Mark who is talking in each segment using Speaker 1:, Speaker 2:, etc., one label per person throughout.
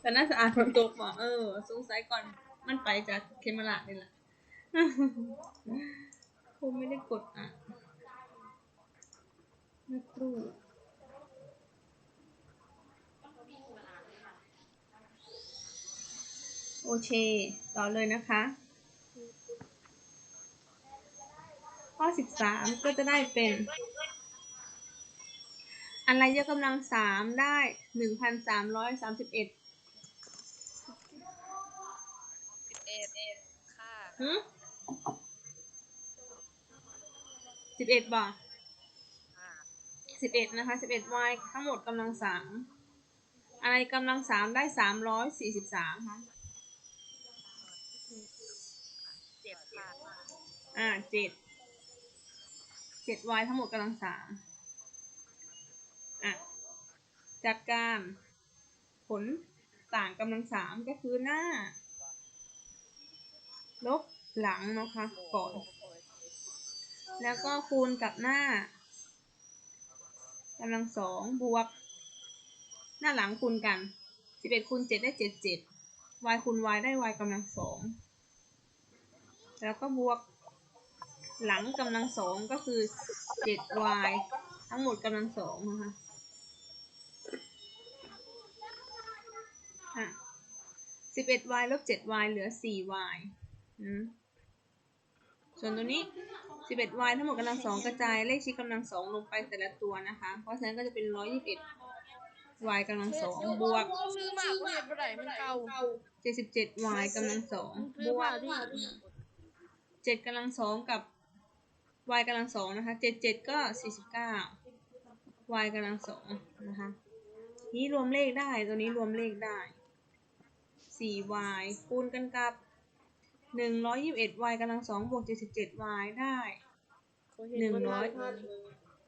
Speaker 1: แต่น่าจะอ่านฝนตกบอเออ สงสัยก่อนมันไปจากเคมาระนี่แหละคงไม่ได้กดอะนักรูโอเค ต่อเลยนะคะ ข้อ 13 ก็จะได้เป็น อะไรยกกำลัง 3 ได้
Speaker 2: 1,331 ค่ะ
Speaker 1: หืสิบเอ็ดบ่
Speaker 2: อ่า
Speaker 1: สิบเอ็ดนะคะสิบเอ็ด y ทั้งหมดกำลังสามอะไรกำลังสามได้สามร้อยสี่สิบสามคะ
Speaker 2: เจ็ดค่ะ
Speaker 1: อ่าเจ็ดเจ็ด y ทั้งหมดกำลังสามอะ จัดการ ผลต่างกำลังสามก็คือหน้า ลบหลังนะคะก่อน แล้วก็คูณกับหน้ากำลังสองบวก หน้าหลังคูณกันสิบเอ็ดคูณเจ็ดได้เจ็ดเจ็ด y คูณ y ได้ y กำลังสองแล้วก็บวกหลังกำลังสองก็คือเจ็ด y ทั้งหมดกำลังสองนะคะอะสิบเอ็ด y ลบเจ็ด y เหลือสี่ y ส่วนตัวนี้ 11y ทั้งหมดกำลังสองกระจายเลขชี้กำลังสองลงไปแต่ละตัวนะคะ เพราะฉะนั้นก็จะเป็น 121y กำลังสองบวก
Speaker 2: ซื้อมาเพื่อนบ่ได้มันเก่า
Speaker 1: 77y กำลังสองบวก7กำลังสองกับ y กำลังสองนะคะ 77 ก็ 49 y กำลังสองนะคะ นี้รวมเลขได้ ตัวนี้รวมเลขได้ 4y คูณกันกับ 121y กำลังสองบวก 77y ได้หนึ่งร้อย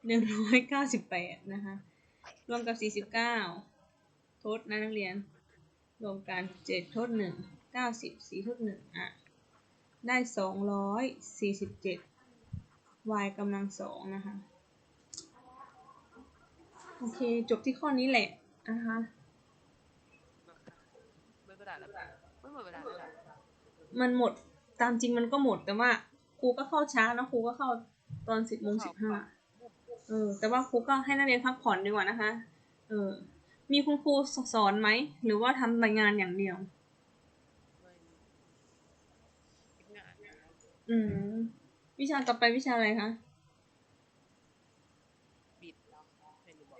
Speaker 1: หนึ่งร้อยเก้าสิบแปดนะคะ รวมกับสี่สิบเก้าทดนะนักเรียน รวมกันเจ็ดทดหนึ่งเก้าสิบสี่ทดหนึ่งอะ ได้สองร้อยสี่สิบเจ็ด y กำลังสองนะคะ โอเค จบที่ข้อนี้แหละนะคะ
Speaker 2: ไม่บ่ได้แล้วไม่หมดเวลาแล้ว
Speaker 1: มันหมดตามจริงมันก็หมดแต่ว่าครูก็เข้าช้านะครูก็เข้าตอนสิบโมงสิบห้าเออ แต่ว่าครูก็ให้นักเรียนพักผ่อนดีกว่านะคะ เออ มีคุณครูสอนไหม หรือว่าทำรายงานอย่างเดียว อืม วิชาต่อไปวิชาอะไรคะ
Speaker 2: บิดไม่รู้บอก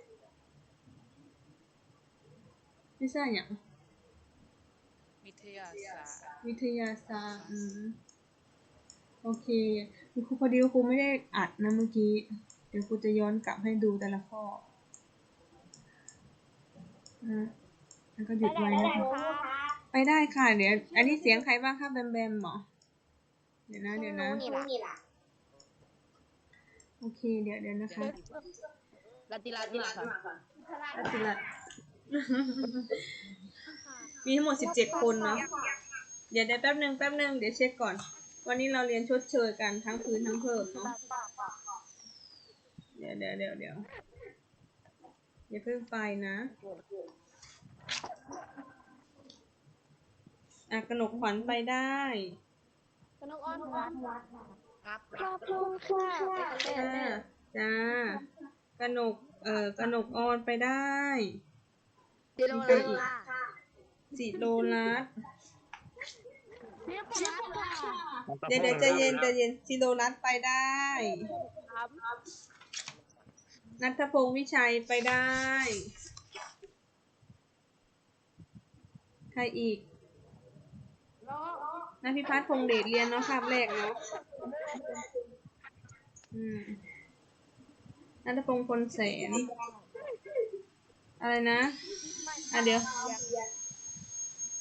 Speaker 1: วิชาอย่าง
Speaker 2: วิท ยาศาสตร์
Speaker 1: วิทยาศาสตร์อืมโอเคคุณครูพอดีว่าครูไม่ได้อัดนะเมื่อกี้ เดี๋ยวครูจะย้อนกลับให้ดูแต่ละข้อนะแล้วก็หยุดไว้นะคะไปได้ค่ะ เดี๋ยว อันนี้เสียงใครบ้างคะแบมแบมเหรอเดี๋ยวนะ เดี๋ยวนะโอเค เดี๋ยวเดี๋ยวนะคะ
Speaker 2: ลัติลาติลาค่ะ
Speaker 1: อาทิละ มีทั้งหมดสิบเจ็ดคนเนาะเดี๋ยวเดี๋ยวแป๊บหนึ่งแป๊บหนึ่งเดี๋ยวเช็คก่อน วันนี้เราเรียนชดเชยกันทั้งคืนทั้งเพิ่มเนาะ เดี๋ยวเดี๋ยวเดี๋ยวเดี๋ยวอย่าเพิ่งไปนะอะกนกขวัญไปได้
Speaker 2: ครับ
Speaker 3: ขอบคุณค่ะ
Speaker 1: จ้าจ้ากนกเอ่อกนกออนไปได้
Speaker 2: เดี๋ยว
Speaker 1: มี
Speaker 2: เรา
Speaker 1: ใครอีกสิโลรัส
Speaker 3: ชิปค่ะ
Speaker 1: เดี๋ยวเดี๋ยวใจเย็นใจเย็นสิโลรัสไปได้
Speaker 2: ครับ
Speaker 1: นัทพงศ์วิชัยไปได้ ใครอีกนพิพัฒน์พงษ์เดชเรียนเนาะคาบแรกเนาะอืมนัทพงศ์พลแสน อะไรนะ อะเดี๋ยว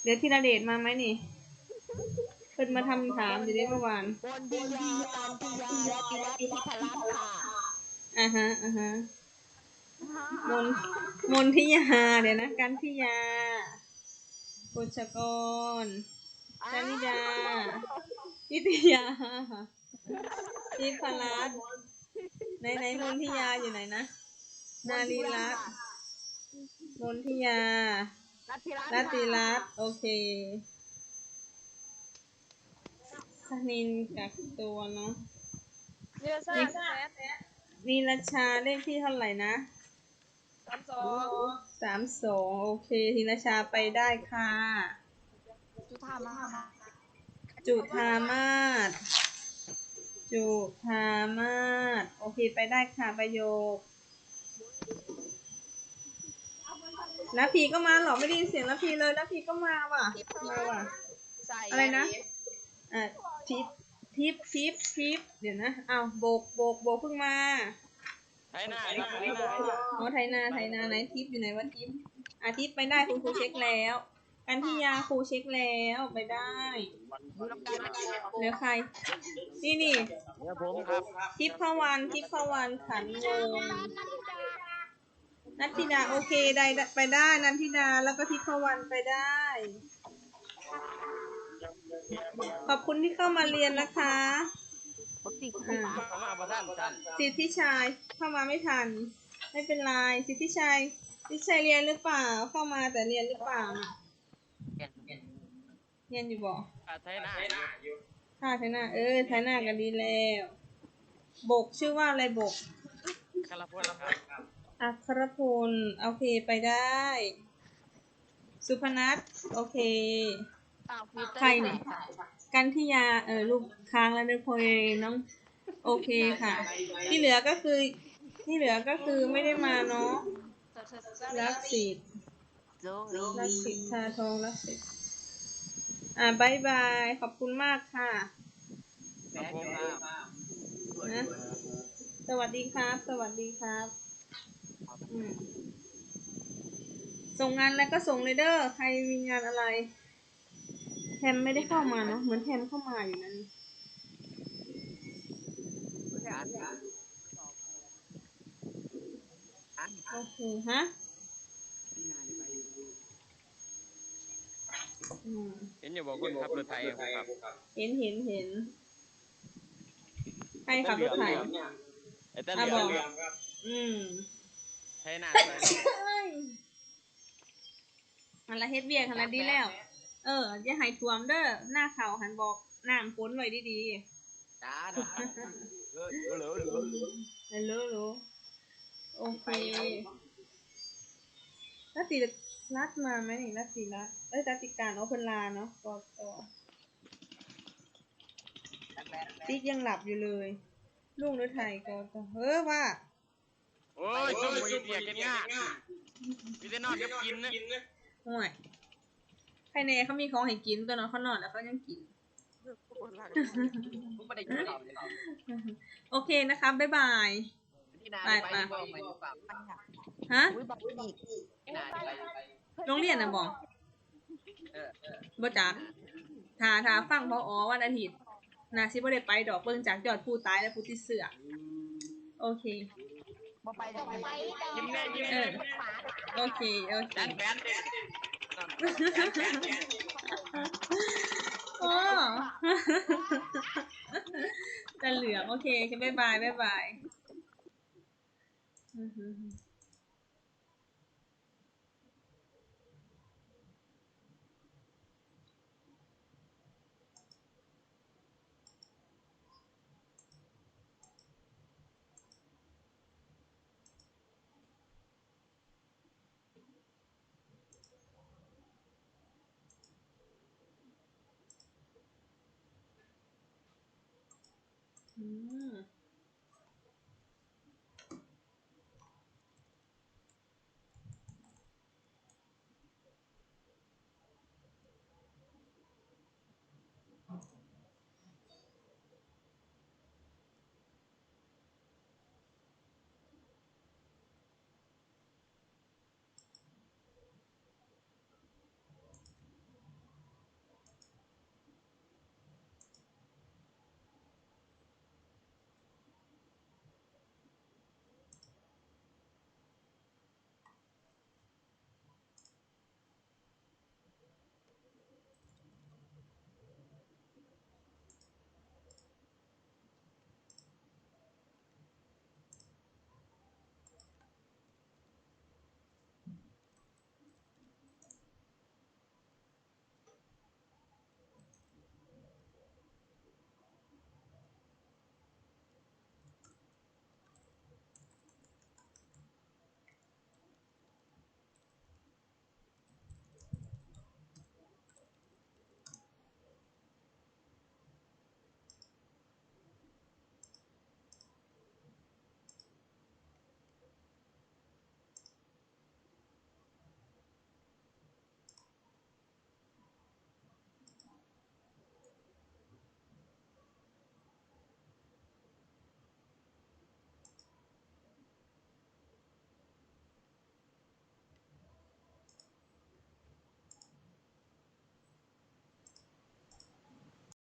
Speaker 1: เดี๋ยวธีระเดชมาไหมนี่เพิ่นมาทำถามอยู่ได้เมื่อวาน
Speaker 3: บนดิยาตันติยาติวัติพลัสค่ะ
Speaker 1: อ่าฮะอ่าฮะมนมนทิยาเดี๋ยวนะกันทิยาปุชกรกานิดานิตยาทิพรัตน์ไหนไหนมนทิยาอยู่ไหนนะนารีรัตน์มนทิยา
Speaker 3: น
Speaker 2: รัตติรัตน์
Speaker 1: รัตติรัตน์โอเคสนินกักตัวเนาะ
Speaker 2: เนื้อซ่าแซด
Speaker 1: นีรชาเลขที่เท่าไหร่นะ
Speaker 2: สามสอง
Speaker 1: สามสองโอเคทีรชาไปได้ค่ะ
Speaker 3: จุธามา
Speaker 1: จุธามาศจุธามาศโอเคไปได้ค่ะประโยค นพีก็มาเหรอไม่ได้ยินเสียงนพีเลยนพีก็มาว่ะมาว่ะ
Speaker 2: ใส่
Speaker 1: อะไรนะ อะทิปทิปทิปทิปเดี๋ยวนะอ้าวโบกโบกโบกเพิ่งมา
Speaker 4: ไทยหน้าครับไทยหน้า
Speaker 1: อ๋อไทยนาไทยนาไหนทิปอยู่ไหนวะทิปอาทิปไปได้คุณครูเช็คแล้ว กันที่ยาครูเช็คแล้วไปได้
Speaker 2: ดูน้ำกัน
Speaker 1: เหลือใคร นี่นี่
Speaker 4: เนี่ยผมครับ
Speaker 1: ทิพพวันทิพพวันขันวงศ์ นัทธิดาโอเคได้ไปได้นันทิดาแล้วก็ทิพพวันไปได้ ขอบคุณที่เข้ามาเรียนนะคะ
Speaker 2: ปกติ
Speaker 1: อ่า
Speaker 4: เข้ามาประท่านท่าน
Speaker 1: สิทธิชัยเข้ามาไม่ทัน ไม่เป็นไรสิทธิชัยสิทธิชัยเรียนหรือเปล่าเข้ามาแต่เรียนหรือเปล่าน่ะเรียนอยู่บ่
Speaker 4: ไทยหน้า
Speaker 1: ค่ะไทยนาเออไทยนากันดีแล้ว บกชื่อว่าอะไรบก
Speaker 4: คาราพลครับ
Speaker 1: อัครพล โอเคไปได้ สุพนัทโอเค
Speaker 2: อ้าวฟิลเตอร์
Speaker 1: ใครเนี่ยกันทิยา เออลูกค้างแล้วเด้อพอเองน้อง โอเคค่ะ ที่เหลือก็คือ ที่เหลือก็คือไม่ได้มาเนาะ รักสิทธิ์
Speaker 2: โจ
Speaker 1: รักสิทธิ์ทาทองรักสิทธิ์อ่าบายบาย ขอบคุณมากค่ะ
Speaker 4: ครับผมครับ
Speaker 1: นะ สวัสดีครับ สวัสดีครับอืม ส่งงานแล้วก็ส่งเลยเด้อใครมีงานอะไรแทมไม่ได้เข้ามาเนาะเหมือนแทมเข้ามาอยู่นั่นโอเคฮะอืม
Speaker 4: เห็นอยู่บอกคนขับรถไทยครับ
Speaker 1: เห็นเห็นเห็นใครขับรถไถ
Speaker 4: ไอ้ตาเหลือง
Speaker 1: อืม
Speaker 4: ไทยหน้า
Speaker 1: อันละเฮ็ดเวียกอันละดีแล้ว เอออย่าให้ท่วมเด้อหน้าเขาหันบอกน้ำฝนไว้ดี
Speaker 2: จ้า
Speaker 1: ๆ
Speaker 4: เหลือเหลือเหลือ
Speaker 1: เออรู้รู้โอเครัตติรัตมาไหมนี่รัตติรัตเอ้ยรัตติการเอาเพิ่นลาเนาะกอต่อติ๊กยังหลับอยู่เลยลุงหรือไทยกอต่อเฮ้อว่า
Speaker 4: โอ้ยซุ่มมือเดียกันง่ายมีแต่นอนกับกินนะ
Speaker 1: ห่วยภายในเขามีของให้กินตัวเนาะเขานอนแล้วเขายังกิน
Speaker 2: ผมไม่ได้กินข้าวเลย
Speaker 1: โอเคนะครับบ๊ายบาย
Speaker 2: ที่นา
Speaker 1: ไป
Speaker 2: ไป
Speaker 1: ไป
Speaker 2: บอกไปบอก
Speaker 1: ฮะ
Speaker 3: อุ้ยบอกอีก
Speaker 2: ที่นาไปไป
Speaker 1: โรงเรียนนะบอก
Speaker 2: เออเออ
Speaker 1: บ่จักทาทาฟังพออวันอาทิตย์นาซิบ่ได้ไปดอกเบิ่งจากยอดผู้ตายและผู้ติดเสื้อโอเค
Speaker 3: บ่ไปได้ไป
Speaker 4: ยิ้มแน่ยิ้ม
Speaker 1: เอ
Speaker 4: แน่
Speaker 1: อโอเค โอเค
Speaker 4: ดันแฟนเด็ด
Speaker 1: โอ้จะเหลืองโอเคโอเคบ๊ายบายบ๊ายบาย Mm.